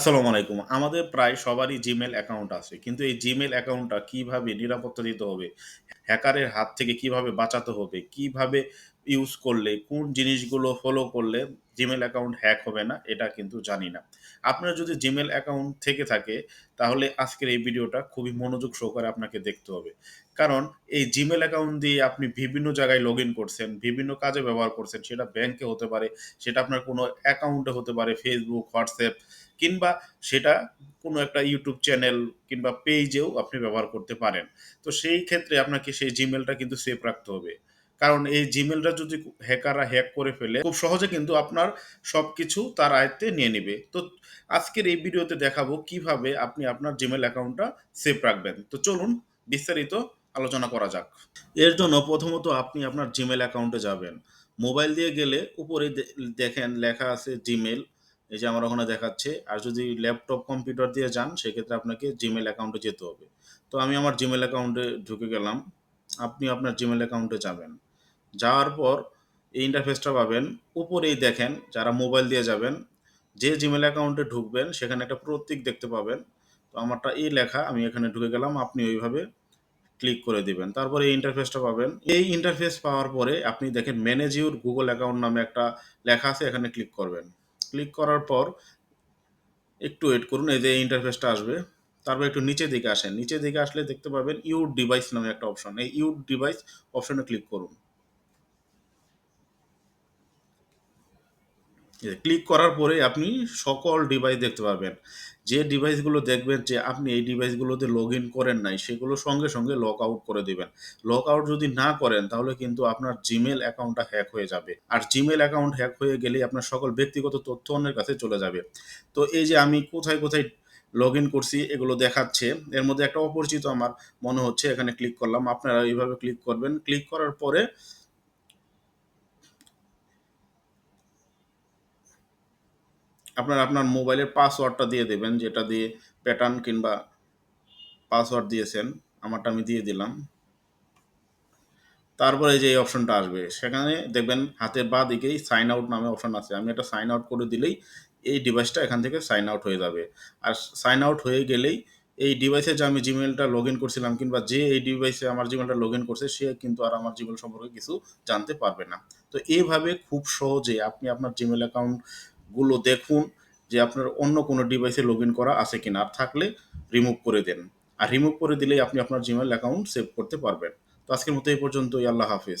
আসসালামু আলাইকুম। আমাদের প্রায় সবারই জিমেল অ্যাকাউন্ট আছে। কিন্তু এই জিমেল অ্যাকাউন্টটা কীভাবে নিরাপত্তা দিতে হবে, হ্যাকারের হাত থেকে কীভাবে বাঁচাতে হবে, কীভাবে ইউজ করলে, কোন জিনিসগুলো ফলো করলে জিমেল অ্যাকাউন্ট হ্যাক হবে না, এটা কিন্তু জানি না। আপনার যদি জিমেল অ্যাকাউন্ট থেকে থাকে, তাহলে আজকের এই ভিডিওটা খুবই মনোযোগ সহকারে আপনাকে দেখতে হবে। কারণ এই জিমেল অ্যাকাউন্ট দিয়ে আপনি বিভিন্ন জায়গায় লগইন করছেন, বিভিন্ন কাজে ব্যবহার করছেন। সেটা ব্যাংকে হতে পারে, সেটা আপনার কোনো অ্যাকাউন্টে হতে পারে, ফেসবুক হোয়াটসঅ্যাপ কিংবা সেটা কোনো একটা ইউটিউব চ্যানেল কিংবা পেজেও আপনি ব্যবহার করতে পারেন। তো সেই ক্ষেত্রে আপনাকে সেই জিমেলটা কিন্তু সেভ রাখতে হবে। কারণ এই জিমেইলটা যদি হ্যাকাররা হ্যাক করে ফেলে, খুব সহজে কিন্তু আপনার সবকিছু তার আয়ত্তে নিয়ে নিবে। তো আজকের এই ভিডিওতে দেখাবো কীভাবে আপনি আপনার জিমেইল অ্যাকাউন্টটা সেভ রাখবেন। তো চলুন বিস্তারিত আলোচনা করা যাক। এর জন্য প্রথমত আপনি আপনার জিমেইল অ্যাকাউন্টে যাবেন। মোবাইল দিয়ে গেলে উপরে দেখেন লেখা আছে জিমেইল। এই যে আমার ওখানে দেখাচ্ছে। আর যদি ল্যাপটপ কম্পিউটার দিয়ে যান সেক্ষেত্রে আপনাকে জিমেইল অ্যাকাউন্টে যেতে হবে। তো আমি আমার জিমেল অ্যাকাউন্টে ঢুকে গেলাম। আপনি আপনার জিমেল অ্যাকাউন্টে যাবেন। যাওয়ার পর এই ইন্টারফেসটা পাবেন। উপরেই দেখেন যারা মোবাইল দিয়ে যাবেন, যে জিমেল অ্যাকাউন্টে ঢুকবেন সেখানে একটা প্রতীক দেখতে পাবেন। তো আমারটা এই লেখা আমি এখানে ঢুকে গেলাম। আপনি ওইভাবে ক্লিক করে দিবেন। তারপরে এই ইন্টারফেসটা পাবেন। এই ইন্টারফেস পাওয়ার পরে আপনি দেখেন ম্যানেজ ইউর গুগল অ্যাকাউন্ট নামে একটা লেখা আছে এখানে ক্লিক করবেন। ক্লিক করার পর একটু ওয়েট করুন। এই যে ইন্টারফেসটা আসবে। তারপর একটু নিচের দিকে আসেন। নিচের দিকে আসলে দেখতে পাবেন ইউর ডিভাইস নামে একটা অপশন। এই ইউর ডিভাইস অপশনে ক্লিক করুন। ক্লিক করার পরে আপনি সকল ডিভাইস দেখতে পাবেন। যে ডিভাইসগুলো দেখবেন যে আপনি এই ডিভাইসগুলোতে লগ ইন করেন নাই, সেগুলো সঙ্গে, সঙ্গে লগ আউট করে দেবেন লগ আউট যদি না করেন তাহলে কিন্তু আপনার জিমেল অ্যাকাউন্টটা হ্যাক হয়ে যাবে। আর জিমেল অ্যাকাউন্ট হ্যাক হয়ে গেলেই আপনার সকল ব্যক্তিগত তথ্য অন্যের কাছে চলে যাবে। তো এই যে আমি কোথায়, কোথায় লগ ইন করছি এগুলো দেখাচ্ছে। এর মধ্যে একটা অপরিচিত আমার মনে হচ্ছে। এখানে ক্লিক করলাম। আপনারা এইভাবে ক্লিক করবেন। ক্লিক করার পরে আপনারা আপনার মোবাইলের পাসওয়ার্ডটা দিয়ে দেবেন, যেটা দিয়ে প্যাটার্ন কিংবা পাসওয়ার্ড দিয়েছেন। আমারটা আমি দিয়ে দিলাম। তারপরে যে এই অপশনটা আসবে। সেখানে দেখবেন হাতের বা দিকেই সাইন আউট নামে অপশন আছে। আমি এটা সাইন আউট করে দিলেই এই ডিভাইসটা এখান থেকে সাইন আউট হয়ে যাবে। আর সাইন আউট হয়ে গেলেই এই ডিভাইসে যে আমি জিমেইলটা লগইন করছিলাম কিংবা যে এই ডিভাইসে আমার জিমেইলটা লগইন করছে সে কিন্তু আর আমার জিমেইল সম্পর্কে কিছু জানতে পারবে না। তো এভাবে খুব সহজে আপনি আপনার জিমেল অ্যাকাউন্ট গুলো দেখুন যে আপনার অন্য কোনো ডিভাইসে লগ ইন করা আছে কিনা। আর থাকলে রিমুভ করে দেন। আর রিমুভ করে দিলেই আপনি আপনার জিমেল অ্যাকাউন্ট সেভ করতে পারবেন। তো আজকের মতো এই পর্যন্তই। আল্লাহ হাফেজ।